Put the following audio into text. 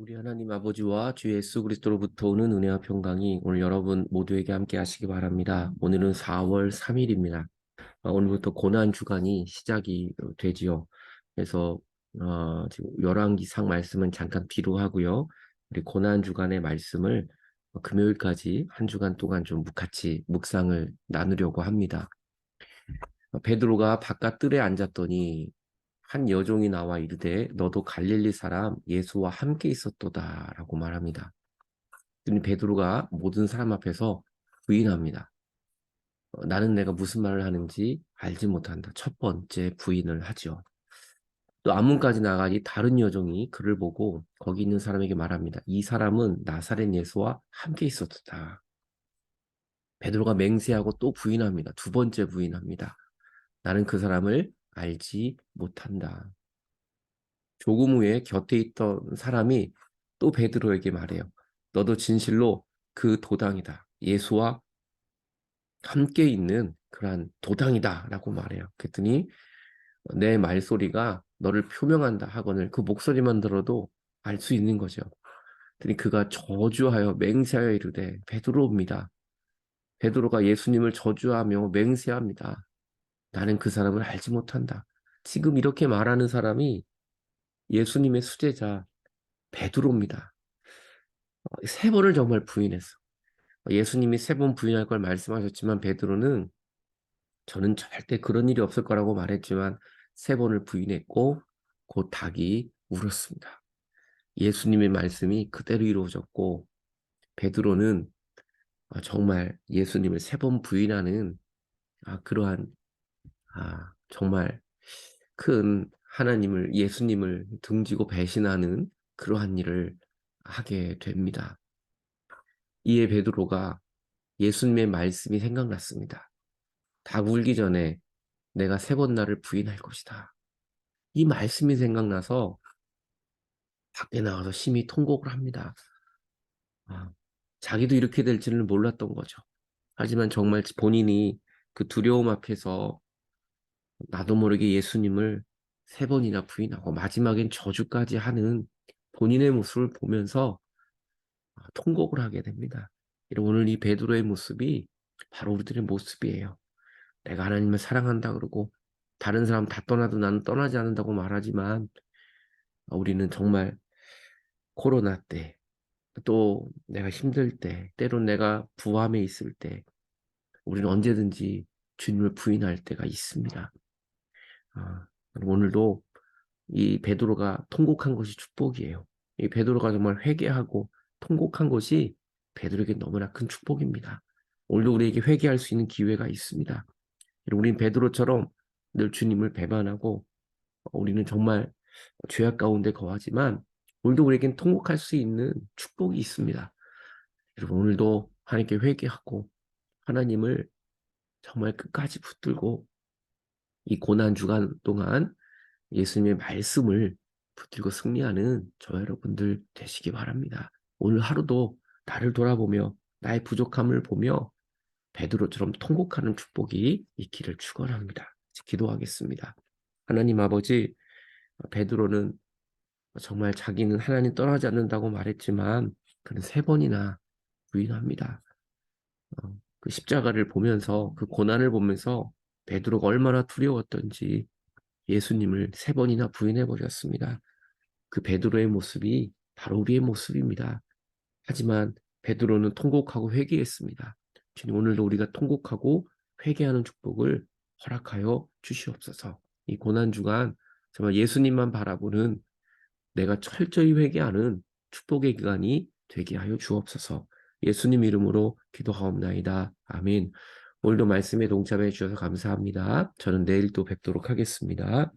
우리 하나님 아버지와 주 예수 그리스도로부터 오는 은혜와 평강이 오늘 여러분 모두에게 함께 하시기 바랍니다. 오늘은 4월 3일입니다. 아, 오늘부터 고난 주간이 시작이 되지요. 그래서 어, 지금 열왕기상 말씀은 잠깐 뒤로 하고요. 우리 고난 주간의 말씀을 금요일까지 한 주간 동안 좀 같이 묵상을 나누려고 합니다. 베드로가 바깥 뜰에 앉았더니 한 여종이 나와 이르되 너도 갈릴리 사람 예수와 함께 있었도다라고 말합니다. 베드로가 모든 사람 앞에서 부인합니다. 어, 나는 내가 무슨 말을 하는지 알지 못한다. 첫 번째 부인을 하죠. 또 앞문까지 나가니 다른 여종이 그를 보고 거기 있는 사람에게 말합니다. 이 사람은 나사렛 예수와 함께 있었다. 베드로가 맹세하고 또 부인합니다. 두 번째 부인합니다. 나는 그 사람을 알지 못한다. 조금 후에 곁에 있던 사람이 또 베드로에게 말해요. 너도 진실로 그 도당이다. 예수와 함께 있는 그러한 도당이다. 라고 말해요. 그랬더니 내 말소리가 너를 표명한다 하거늘 그 목소리만 들어도 알 수 있는 거죠. 그랬더니 그가 저주하여 맹세하여 이르되 베드로입니다. 베드로가 예수님을 저주하며 맹세합니다. 나는 그 사람을 알지 못한다. 지금 이렇게 말하는 사람이 예수님의 수제자 베드로입니다. 어, 세 번을 정말 부인했어. 예수님이 세 번 부인할 걸 말씀하셨지만 베드로는 저는 절대 그런 일이 없을 거라고 말했지만 세 번을 부인했고 곧 닭이 울었습니다. 예수님의 말씀이 그대로 이루어졌고 베드로는 아, 정말 예수님을 세 번 부인하는 아, 그러한 아, 정말 큰 하나님을, 예수님을 등지고 배신하는 그러한 일을 하게 됩니다. 이에 베드로가 예수님의 말씀이 생각났습니다. 다 울기 전에 내가 세 번 나를 부인할 것이다. 이 말씀이 생각나서 밖에 나가서 심히 통곡을 합니다. 아, 자기도 이렇게 될지는 몰랐던 거죠. 하지만 정말 본인이 그 두려움 앞에서 나도 모르게 예수님을 세 번이나 부인하고 마지막엔 저주까지 하는 본인의 모습을 보면서 아, 통곡을 하게 됩니다. 오늘 이 베드로의 모습이 바로 우리들의 모습이에요. 내가 하나님을 사랑한다 그러고 다른 사람 다 떠나도 나는 떠나지 않는다고 말하지만 우리는 정말 코로나 때, 또 내가 힘들 때, 때론 내가 부함에 있을 때, 우리는 언제든지 주님을 부인할 때가 있습니다. 아, 오늘도 이 베드로가 통곡한 것이 축복이에요. 이 베드로가 정말 회개하고 통곡한 것이 베드로에게 너무나 큰 축복입니다. 오늘도 우리에게 회개할 수 있는 기회가 있습니다. 우리는 베드로처럼 늘 주님을 배반하고 우리는 정말 죄악 가운데 거하지만 오늘도 우리에겐 통곡할 수 있는 축복이 있습니다. 여러분 오늘도 하나님께 회개하고 하나님을 정말 끝까지 붙들고 이 고난 주간 동안 예수님의 말씀을 붙들고 승리하는 저 여러분들 되시기 바랍니다. 오늘 하루도 나를 돌아보며 나의 부족함을 보며 베드로처럼 통곡하는 축복이 있기를 축원합니다. 기도하겠습니다. 하나님 아버지 베드로는 정말 자기는 하나님 떠나지 않는다고 말했지만 그는 세 번이나 부인합니다. 어, 그 십자가를 보면서 그 고난을 보면서 베드로가 얼마나 두려웠던지 예수님을 세 번이나 부인해 버렸습니다. 그 베드로의 모습이 바로 우리의 모습입니다. 하지만 베드로는 통곡하고 회개했습니다. 주님 오늘도 우리가 통곡하고 회개하는 축복을 허락하여 주시옵소서. 이 고난 주간 정말 예수님만 바라보는 내가 철저히 회개하는 축복의 기간이 되게 하여 주옵소서. 예수님 이름으로 기도하옵나이다. 아멘. 오늘도 말씀에 동참해 주셔서 감사합니다. 저는 내일 또 뵙도록 하겠습니다.